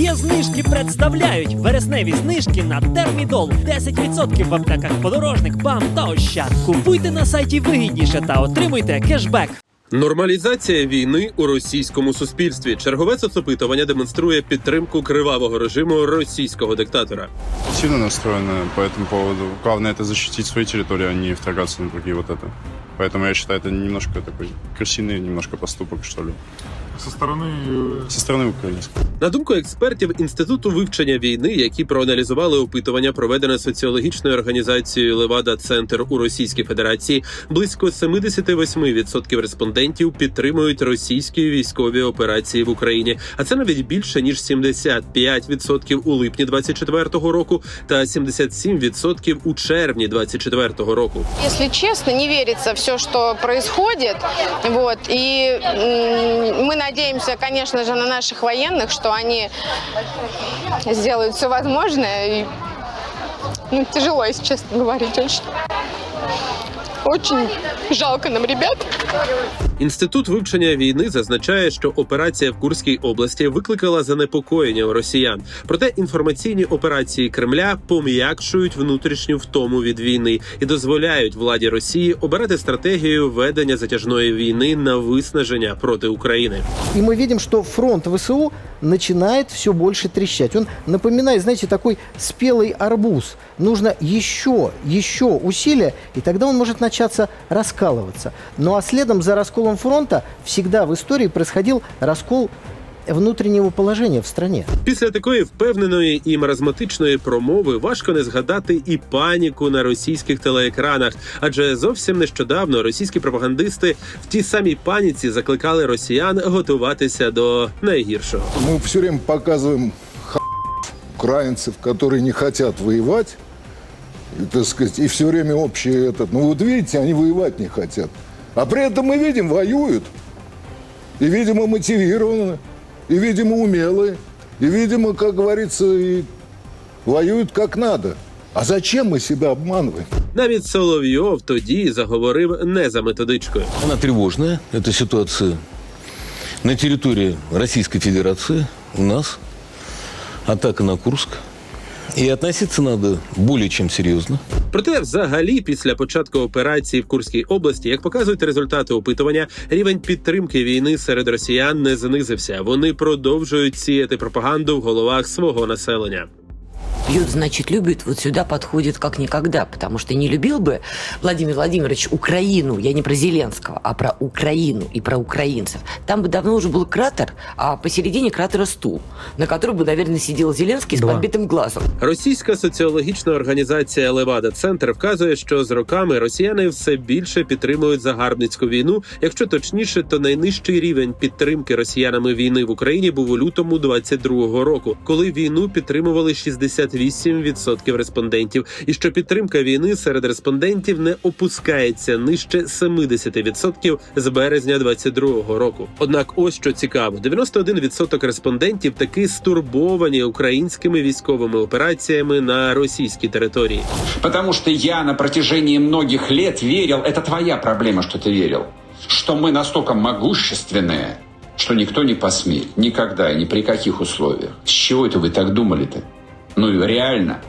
Є знижки представляють вересневі знижки на термідол. 10% в аптеках подорожник, бам та ощад. Купуйте на сайті вигідніше та отримуйте кешбек. Нормалізація війни у російському суспільстві. Чергове соцопитування демонструє підтримку кривавого режиму російського диктатора. Сильно настроены по этому поводу. Главное это защитить свои территории, а не вторгаться на другие вот это. Поэтому я считаю, это немножко такой крысиный немножко поступок, что ли. Со стороны э, Со стороны украинской. На думку експертів інституту вивчення війни, які проаналізували опитування, проведене соціологічною організацією Левада Центр у Російській Федерації, близько 78% респондентів підтримують російські військові операції в Україні. А це навіть більше ніж 75% у липні 24-го року та 77% у червні 24-го року. Если честно, не верится все, что происходит. Вот. И м, мы надеемся, конечно же, на наших военных, что они сделают все возможное. И, ну, тяжело, если честно говорить, очень. Очень жалко нам ребят. Інститут вивчення війни зазначає, що операція в Курській області викликала занепокоєння у росіян. Проте інформаційні операції Кремля пом'якшують внутрішню втому від війни і дозволяють владі Росії обирати стратегію ведення затяжної війни на виснаження проти України. И мы видим, что фронт ВСУ начинает все больше трещать. Он напоминает, знаете, такой спелый арбуз. Нужно еще, еще усилия, и тогда он может начаться раскалываться. Ну а следом за расколом фронта всегда в истории происходил раскол внутреннего положения в стране. Після такої впевненої і маразматичної промови важко не згадати і паніку на російських телеекранах, адже зовсім нещодавно російські пропагандисти в тій самій паніці закликали росіян готуватися до найгіршого. Мы все время показываем х- украинцев, которые не хотят воевать, и, так сказать, и все время общий этот. Ну вот видите, они воевать не хотят. А при этом мы видим, воюют. И, видимо, мотивированно, и, видимо, умелые, и, видимо, как говорится, и воюют как надо. А зачем мы себя обманываем? Навіть Соловйов тоді заговорив не за методичкою. Она тревожная. Это ситуация на территории Российской Федерации, у нас. Атака на Курск. И відноситися надо більше, чем серйозно. Проте, взагалі, після початку операції в Курській області, як показують результати опитування, рівень підтримки війни серед росіян не знизився. Вони продовжують сіяти пропаганду в головах свого населення. Бьет, значит, любит, вот сюда подходит как никогда, потому что не любил бы Владимир Владимирович Украину, я не про Зеленского, а про Украину и про украинцев. Там бы давно уже был кратер, а посередине кратера стул, на котором бы, наверное, сидел Зеленский с подбитым глазом. Російська соціологічна організація Левада Центр вказує, що з роками росіяни все більше підтримують загарбницьку війну. Якщо точніше, то найнижчий рівень підтримки росіянами війни в Україні був у лютому 22-го року, коли війну підтримували 68% респондентів, і що підтримка війни серед респондентів не опускається нижче 70% з березня 22-го року. Однак, ось що цікаво: 91% респондентів таки стурбовані українськими військовими операціями на російській території. Потому что я на протяжении многих лет верил, это твоя проблема, что ты верил, что мы настолько могущественные, что никто не посмеет. Никогда и ни при каких условиях. С чего это вы так думали-то? Ну реально.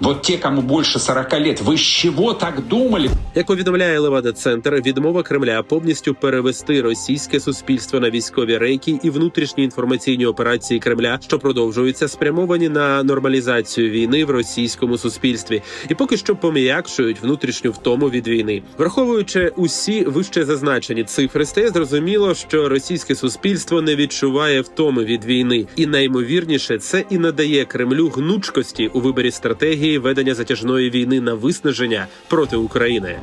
Вот те, кому больше 40 лет, вы с чего так думали? Як повідомляє Левада Центр, відмова Кремля повністю перевести російське суспільство на військові рейки і внутрішні інформаційні операції Кремля, що продовжуються, спрямовані на нормалізацію війни в російському суспільстві, і поки що пом'якшують внутрішню втому від війни, враховуючи усі вище зазначені цифри, стає зрозуміло, що російське суспільство не відчуває втоми від війни, і наймовірніше це і надає Кремлю гнучкості у виборі стратегії ведення затяжної війни на виснаження проти України.